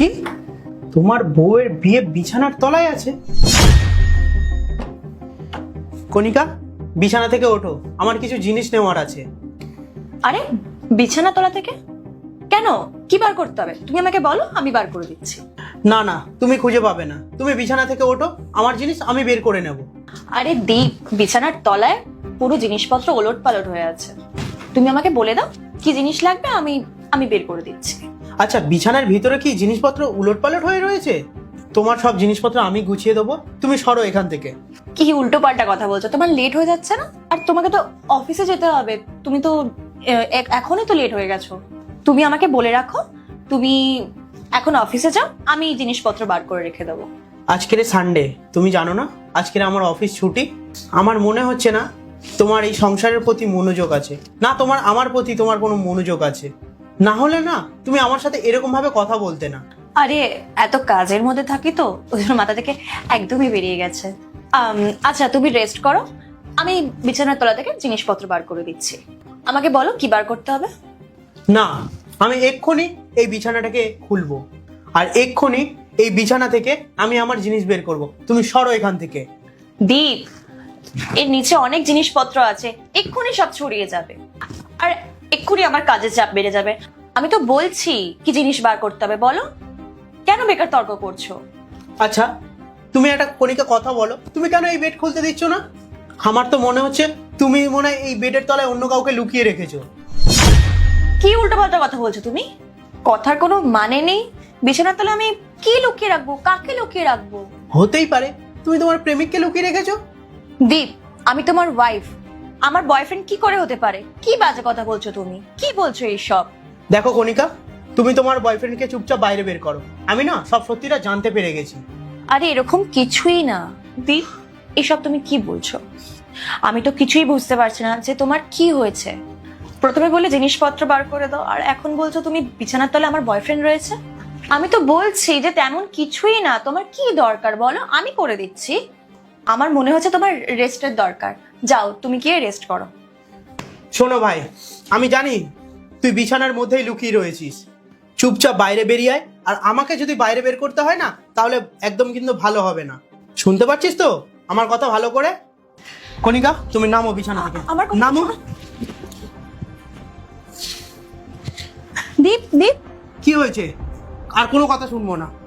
কি? তোমার বউয়ের বিয়ে বিছানার তলায় আছে? কণিকা বিছানা থেকে ওঠো। আমার কিছু জিনিস নেওয়ার আছে। আরে বিছানা তলা থেকে? কেন? কি বার করতে হবে? তুমি আমাকে বলো আমি বার করে দিচ্ছি। না না তুমি খুঁজে পাবে না। তুমি বিছানা থেকে ওঠো আমার জিনিস আমি বের করে নেব। আরে দীপ বিছানার তলায় পুরো জিনিসপত্র ওলট পালট হয়ে আছে। তুমি আমাকে বলে দাও কি জিনিস লাগবে আমি আমি বের করে দিচ্ছি। আচ্ছা বিছানার ভিতরে কি জিনিসপত্র উলটপালট হয়ে রয়েছে? তোমার সব জিনিসপত্র আমি গুছিয়ে দেবো তুমি সরো এখান থেকে। কি উল্টো পাল্টা কথা বলছো? তোমার লেট হয়ে যাচ্ছে না? আর তোমাকে তো অফিসে যেতে হবে। তুমি তো এ- এখনই তো লেট হয়ে গেছো। তুমি আমাকে বলে রাখো তুমি এখন অফিসে যাও আমি জিনিসপত্র বার করে রেখে দেবো। আজকের সানডে তুমি জানো না? আজকের আমার অফিস ছুটি। আমার মনে হচ্ছে না তোমার এই সংসারের প্রতি মনোযোগ আছে। না তোমার আমার প্রতি তোমার কোনো মনোযোগ আছে। না হলে না তুমি আমার সাথে এরকম ভাবে কথা বলতে না। আরে এত কাজের মধ্যে থাকি তো ওই জন্য মাথা থেকে একদমই বেরিয়ে গেছে। আম, আচ্ছা তুমি রেস্ট করো। আমি বিছানার তলা থেকে জিনিসপত্র বার করে দিচ্ছি। আমাকে বলো কি বার করতে হবে? না আমি এক্ষুনি এই বিছানাটাকে খুলবো। আর এক্ষুনি এই বিছানা থেকে আমি আমার জিনিস বের করব। তুমি সরো এখান থেকে। দীপ এর নিচে অনেক জিনিসপত্র আছে। এক্ষুনি সব ছড়িয়ে যাবে। আর এক্ষুনি আমার কাজের চাপ বেড়ে যাবে। আমি তো বলছি কি জিনিস বার করতে হবে বলো। কেন বেকার তর্ক করছ? আচ্ছা তুমি একটা কণিকা কথা বলো। তুমি কেন এই বেড খুলতে দিচ্ছ না? আমার তো মনে হচ্ছে তুমি মনে হয় এই বেডের তলায় অন্য কাউকে লুকিয়ে রেখেছো। কি উল্টোপাল্টা কথা বলছো তুমি? কথার কোনো মানে নেই। বিছানার তলে আমি কি লুকিয়ে রাখব? কাকে লুকিয়ে রাখব? হতেই পারে। তুমি তোমার প্রেমিককে লুকিয়ে রেখেছো? দীপ আমি তোমার ওয়াইফ আমার বয়ফ্রেন্ড কি করে হতে পারে? কি বাজে কথা বলছো তুমি? কি বলছো এইসব? দেখো কণিকা তুমি তোমার বয়ফ্রেন্ডকে চুপচাপ বাইরে বের করো। আমি না সব সত্যিটা জানতে পেরে গেছি। আরে এরকম কিছুই না। দীপ এসব তুমি কি বলছো? আমি তো কিছুই বুঝতে পারছি না যে তোমার কি হয়েছে। প্রথমে বলে জিনিসপত্র বার করে দাও আর এখন বলছো তুমি বিছানার তলে আমার বয়ফ্রেন্ড রয়েছে? আমি তো বলছি যে তেমন কিছুই না। তোমার কি দরকার বলো? আমি করে দিচ্ছি। আমার মনে হচ্ছে তোমার রেস্টের দরকার। যাও তুমি গিয়ে রেস্ট করো। শোনো ভাই আমি জানি তুই বিছানার মধ্যেই লুকিয়ে রয়েছিস। চুপচাপ বাইরে বেরিয়ে আয় আর আমাকে যদি বাইরে বের করতে হয় না তাহলে একদম কিন্তু ভালো হবে না। শুনতে পাচ্ছিস তো? আমার কথা ভালো করে? কণিকা তুমি নামো বিছানা থেকে। আমার কথা নামো। দীপ দীপ। কি হয়েছে? আর কোনো কথা শুনব না।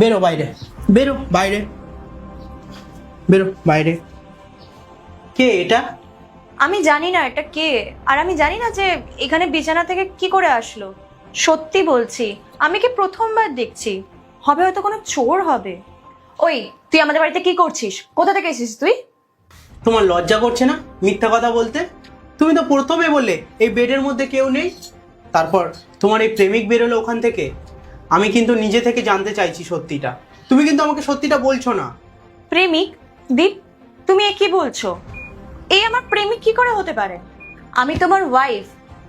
বেরো বাইরে বেরো বাইরে বেরো বাইরে। কে এটা? আমি জানি না এটা কে আর আমি জানি না যে এখানে বিছানা থেকে কি করে আসলো। সত্যি বলছি আমি কি প্রথমবার দেখছি? হবে হয়তো কোনো চোর হবে। ওই তুই আমাদের বাড়িতে কি করছিস? কোথা থেকে এসেছিস তুই? তোমার লজ্জা করছে না মিথ্যা কথা বলতে? তুমি তো প্রথমে বললে এই বেডের মধ্যে কেউ নেই। তারপর তোমার এই প্রেমিক বেরোলো ওখান থেকে? আমি কিন্তু নিজে থেকে জানতে চাইছি সত্যিটা। তুমি কিন্তু আমাকে সত্যিটা বলছো না। প্রেমিক দীপ তুমি এ কি বলছো? এই আমার প্রেমিক কি করে হতে পারে? আমি তোমার ওয়াইফ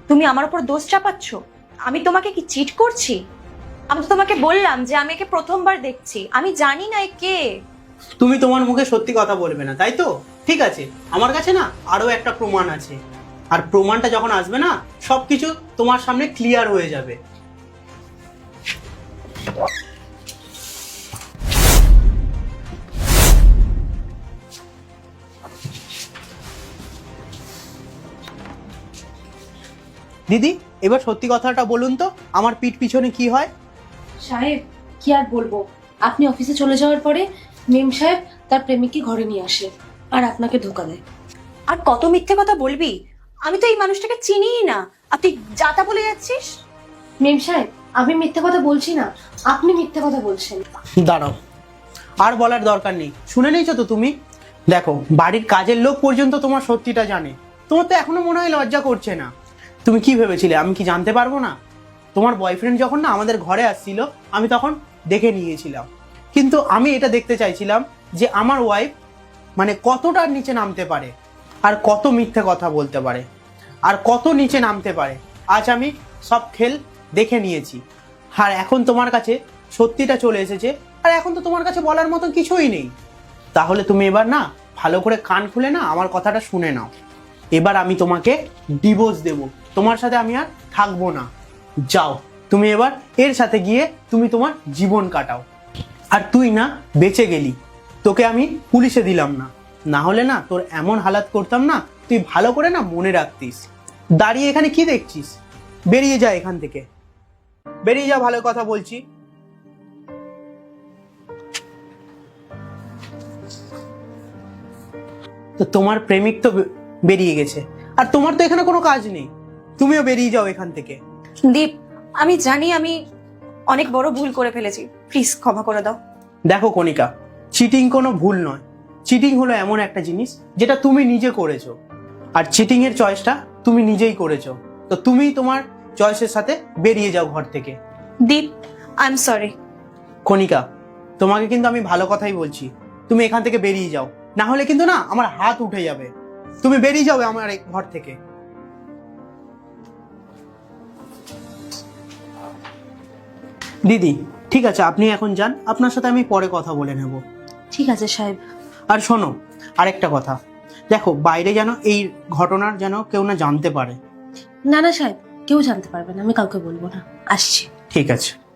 তুমি আমার উপর দোষ চাপাচ্ছ? আমি তোমাকে কি চিট করছি? আমি তো তোমাকে বললাম যে আমি একে প্রথমবার দেখছি। আমি জানি না এ কে। তুমি তোমার মুখে সত্যি কথা বলবে না তাই তো? ঠিক আছে আমার কাছে না আরও একটা প্রমাণ আছে। আর প্রমাণটা যখন আসবে না সবকিছু তোমার সামনে ক্লিয়ার হয়ে যাবে। দিদি এবার সত্যি কথাটা বলুন তো আমার পিঠ পিছনে কি হয়? সাহেব কি আর বলব? আপনি অফিসে চলে যাওয়ার পরে মেম সাহেব তার প্রেমিককে ঘরে নিয়ে আসে আর আপনাকে ধোকা দেয়। আর কত মিথ্যে কথা বলবি? আমি তো এই মানুষটাকে চিনিই না। আর তুই যাতা বলে যাচ্ছিস? মেম সাহেব আমি মিথ্যে কথা বলছি না। আপনি মিথ্যে কথা বলছেন। দাঁড়াও আর বলার দরকার নেই। শুনে নিয়েছো তো তুমি? দেখো বাড়ির কাজের লোক পর্যন্ত তোমার সত্যিটা জানে। তোমার তো এখনও মনে হয় লজ্জা করছে না। তুমি কি ভেবেছিলে? আমি কি জানতে পারব না? তোমার বয়ফ্রেন্ড যখন না আমাদের ঘরে আসছিল, আমি তখন দেখে নিয়েছিলাম। কিন্তু আমি এটা দেখতে চাইছিলাম যে আমার ওয়াইফ মানে কতটা নিচে নামতে পারে আর কত মিথ্যে কথা বলতে পারে আর কত নিচে নামতে পারে। আজ আমি সব খেল দেখে নিয়েছি। আর এখন তোমার কাছে সত্যিটা চলে এসেছে। আর এখন তো তোমার কাছে বলার মতন কিছুই নেই। তাহলে তুমি এবার না ভালো করে কান খুলে না আমার কথাটা শুনে নাও। এবার আমি তোমাকে ডিভোর্স দেব। তোমার সাথে আমি আর থাকব না। যাও, তুমি এবার এর সাথে গিয়ে তুমি তোমার জীবন কাটাও। আর তুই না, বেঁচে গেলি। তোকে আমি পুলিশে দিলাম না। না হলে না, তোর এমন হালাত করতাম না, তুই ভালো করে না মনে রাখতিস। দাঁড়িয়ে এখানে কি দেখছিস? বেরিয়ে যা এখান থেকে। বেরিয়ে যা, ভালো কথা বলছি। তো তোমার প্রেমিক তো বেরিয়ে গেছে। আর তোমার তো এখানে কোনো কাজ নেই। তুমিও বেরিয়ে যাও এখান থেকে। দীপ আমি জানি আমি অনেক বড় ভুল করে ফেলেছি। প্লিজ ক্ষমা করে দাও। দেখো কণিকা চিটিং কোনো ভুল নয়। চিটিং হলো এমন একটা জিনিস যেটা তুমি নিজে করেছ। আর চিটিং এর চয়েসটা তুমি নিজেই করেছ। তো তুমি তোমার চয়েসের সাথে বেরিয়ে যাও ঘর থেকে। Deep I am sorry Kanika তোমাকে কিন্তু আমি ভালো কথাই বলছি। তুমি এখান থেকে বেরিয়ে যাও। না হলে কিন্তু না আমার হাত উঠে যাবে। তুমি বেরিয়ে যাবে আমার এই ঘর থেকে। দিদি ঠিক আছে আপনি এখন যান। আপনার সাথে আমি পরে কথা বলে নেব। ঠিক আছে সাহেব। আর শোনো আরেকটা কথা। দেখো বাইরে যেন এই ঘটনার যেন কেউ না জানতে পারে। না না সাহেব কেউ জানতে পারবে না আমি কাউকে বলব না। আসছি। ঠিক আছে।